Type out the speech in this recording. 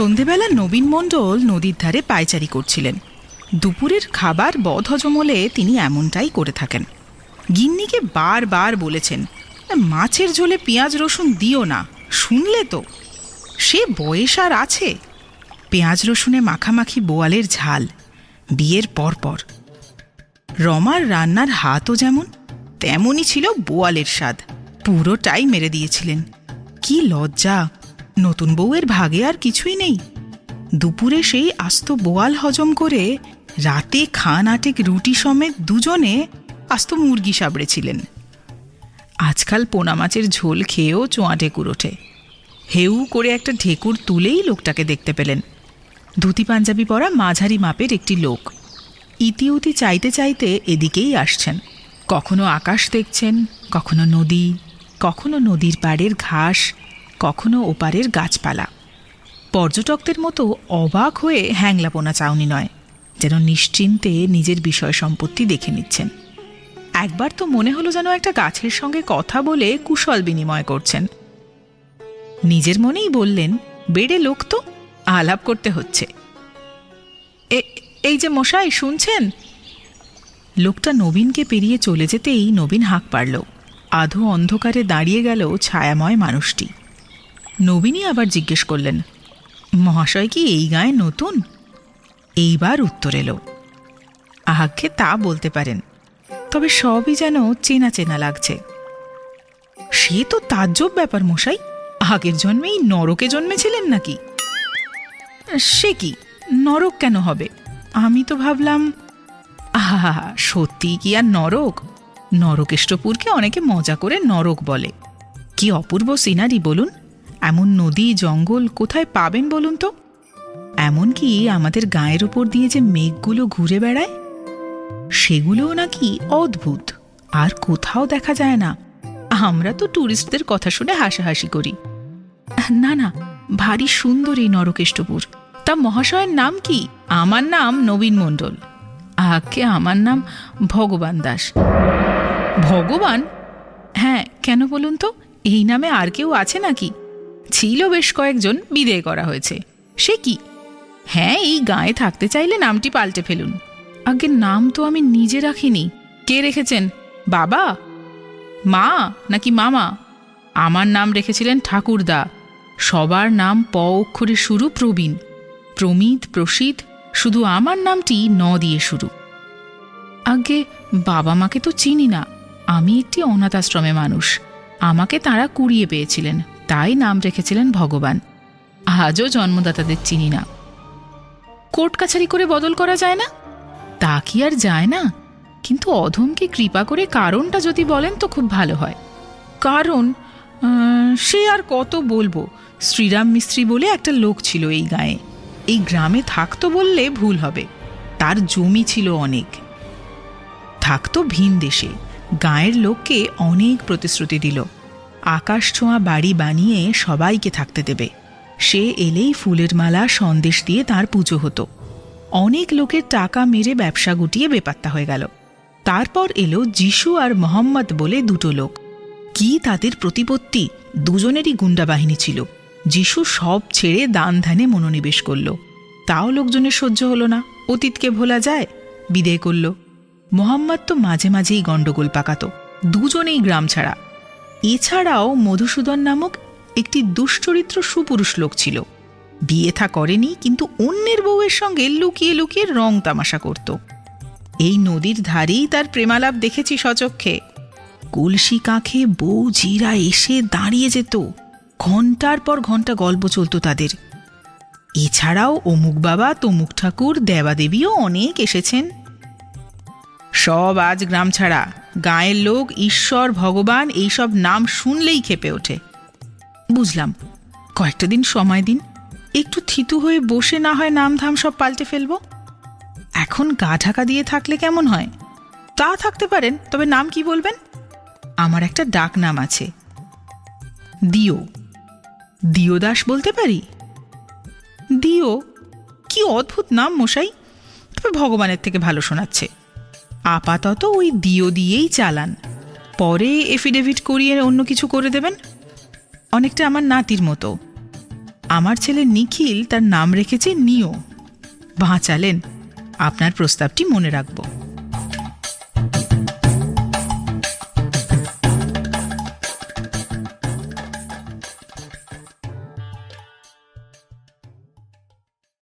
সন্ধেবেলা নবীন মণ্ডল নদীর ধারে পায়চারি করছিলেন। দুপুরের খাবার হলে তিনি এমনটাই করে থাকেন। গিন্নিকে বারবার বলেছেন, মাছের ঝোলে পেঁয়াজ রসুন দিও না, শুনলে তো। সে বয়স আর আছে। পেঁয়াজ রসুনে মাখামাখি বোয়ালের ঝাল, বিয়ের পরপর রমার রান্নার হাতও যেমন, তেমনই ছিল বোয়ালের স্বাদ। পুরোটাই মেরে দিয়েছিলেন। কি লজ্জা। নতুন বউয়ের ভাগে আর কিছুই নেই। দুপুরে সেই আস্ত বোয়াল হজম করে রাতে খান আটেক রুটি সমেত দুজনে আস্ত মুরগি সাবড়েছিলেন আজকাল পোনা মাছের ঝোল খেয়েও চোঁয়া ঢেকুর ওঠে হেউ করে একটা ঢেকুর তুলেই লোকটাকে দেখতে পেলেন। ধুতি পাঞ্জাবি পরা মাঝারি মাপের একটি লোক। ইতিউতি চাইতে চাইতে এদিকেই আসছেন। কখনো আকাশ দেখছেন, কখনো নদী, কখনো নদীর পাড়ের ঘাস কখনো ওপারের গাছপালা। পর্যটকদের মতো অবাক হয়ে হ্যাংলাপোনা চাউনি নয়, যেন নিশ্চিন্তে নিজের বিষয় সম্পত্তি দেখে নিচ্ছেন। একবার তো মনে হলো যেন একটা গাছের সঙ্গে কথা বলে কুশল বিনিময় করছেন। নিজের মনেই বললেন, বেড়ে লোক তো, আলাপ করতে হচ্ছে। এই যে মশাই, শুনছেন? লোকটা নবীনকে পেরিয়ে চলে যেতেই নবীন হাঁক পারল আধো অন্ধকারে দাঁড়িয়ে গেল ছায়াময় মানুষটি। নবীনই আবার জিজ্ঞেস করলেন, মহাশয় কি এই গায়ে নতুন? এইবার উত্তর এলো আহাকে তা বলতে পারেন, তবে সবই যেন চেনা চেনা লাগছে। সে তো তাজ্জব ব্যাপার মশাই, আগের জন্মেই নরকে জন্মেছিলেন নাকি? সে কি, নরক কেন হবে? আমি তো ভাবলাম, আহা সত্যি কি আর নরক? নরকেষ্টপুরকে অনেকে মজা করে নরক বলে, কি অপূর্ব সিনারি বলুন। এমন নদী, জঙ্গল কোথায় পাবেন বলুন তো? এমনকি আমাদের গায়ের উপর দিয়ে যে মেঘগুলো ঘুরে বেড়ায়? সেগুলোও নাকি অদ্ভুত। আর কোথাও দেখা যায় না। আমরা তো ট্যুরিস্টদের কথা শুনে হাসাহাসি করি। না না, ভারী সুন্দর এই নরকেষ্টপুর। তা মহাশয়ের নাম কি? আমার নাম নবীন মণ্ডল। আগে আমার নাম ভগবান দাস। ভগবান? হ্যাঁ কেন বলুন তো? এই নামে আর কেউ আছে নাকি? ছিল বেশ কয়েকজন বিদেয় করা হয়েছে। সে কি? হ্যাঁ এই গায়ে থাকতে চাইলে নামটি পাল্টে ফেলুন। আগে নাম তো আমি নিজে রাখিনি। কে রেখেছেন? বাবা? মা নাকি মামা? আমার নাম রেখেছিলেন ঠাকুরদা। সবার নাম প অক্ষরে শুরু প্রবীণ। প্রমিত প্রসিদ শুধু আমার নামটি ন দিয়ে শুরু। আগে বাবা মাকে তো চিনি না। আমি একটি অনাথ আশ্রমে মানুষ। আমাকে তারা কুড়িয়ে পেয়েছিলেন। তাই নাম রেখেছিলেন ভগবান। আজও জন্মদাতাদের চিনি না। কোর্ট কাছারি করে বদল করা যায় না? তা কি আর যায় না? কিন্তু অধমকে কৃপা করে কারণটা যদি বলেন তো খুব ভালো হয়। কারণ সে আর কত বলব? শ্রীরাম মিস্ত্রি বলে একটা লোক ছিল এই গায়ে। এই গ্রামে থাকতো বললে ভুল হবে। তার জমি ছিল অনেক। থাকতো ভিন দেশে। গায়ের লোককে অনেক প্রতিশ্রুতি দিল। আকাশ ছোঁয়া বাড়ি বানিয়ে সবাইকে থাকতে দেবে। সে এলেই ফুলের মালা, সন্দেশ দিয়ে তার পুজো হতো। অনেক লোকের টাকা মেরে ব্যবসা গুটিয়ে বেপাত্তা হয়ে গেল। তারপর এলো যিশু আর মোহাম্মদ বলে দুটো লোক। কি তাদের প্রতিপত্তি? দুজনেরই গুন্ডা বাহিনী ছিল। যিশু সব ছেড়ে দান ধ্যানে মনোনিবেশ করল। তাও লোকজনের সহ্য হলো না। অতীতকে ভোলা যায়, বিদেয় করল। মোহাম্মদ তো মাঝে মাঝেই গণ্ডগোল পাকাত। দুজনেই গ্রাম ছাড়া। এছাড়াও মধুসূদন নামক একটি দুশ্চরিত্র সুপুরুষ লোক ছিল। বিয়ে থা করেনি, কিন্তু অন্যের বউয়ের সঙ্গে লুকিয়ে লুকিয়ে রং তামাশা করত। এই নদীর ধারেই তার প্রেমালাপ দেখেছি সচক্ষে। কলসি কাঁখে বউ জিরা এসে দাঁড়িয়ে যেত। ঘণ্টার পর ঘণ্টা গল্প চলত তাদের। এছাড়াও অমুক বাবা, তমুক ঠাকুর, দেবাদেবীও অনেক এসেছেন। সব আজ গ্রাম ছাড়া। গায়ের লোক, ঈশ্বর, ভগবান, এইসব নাম শুনলেই খেপে ওঠে। বুঝলাম, কয়েকটা দিন সময় দিন, একটু থিতু হয়ে বসে না হয় নাম ধাম সব পাল্টে ফেলব। এখন গা ঢাকা দিয়ে থাকলে কেমন হয়? তা থাকতে পারেন, তবে নাম কি বলবেন? আমার একটা ডাক নাম আছে। দিও। দিও দাস বলতে পারি? দিও? কি অদ্ভুত নাম মশাই। তবে ভগবানের থেকে ভালো শোনাচ্ছে। আপাতত ওই দিও দিয়েই চালান। পরে এফিডেভিট করিয়ে অন্য কিছু করে দেবেন। অনেকটা আমার নাতির মতো। আমার ছেলে নিখিল তার নাম রেখেছে নিও। বাঁচালেন। আপনার প্রস্তাবটি মনে রাখব।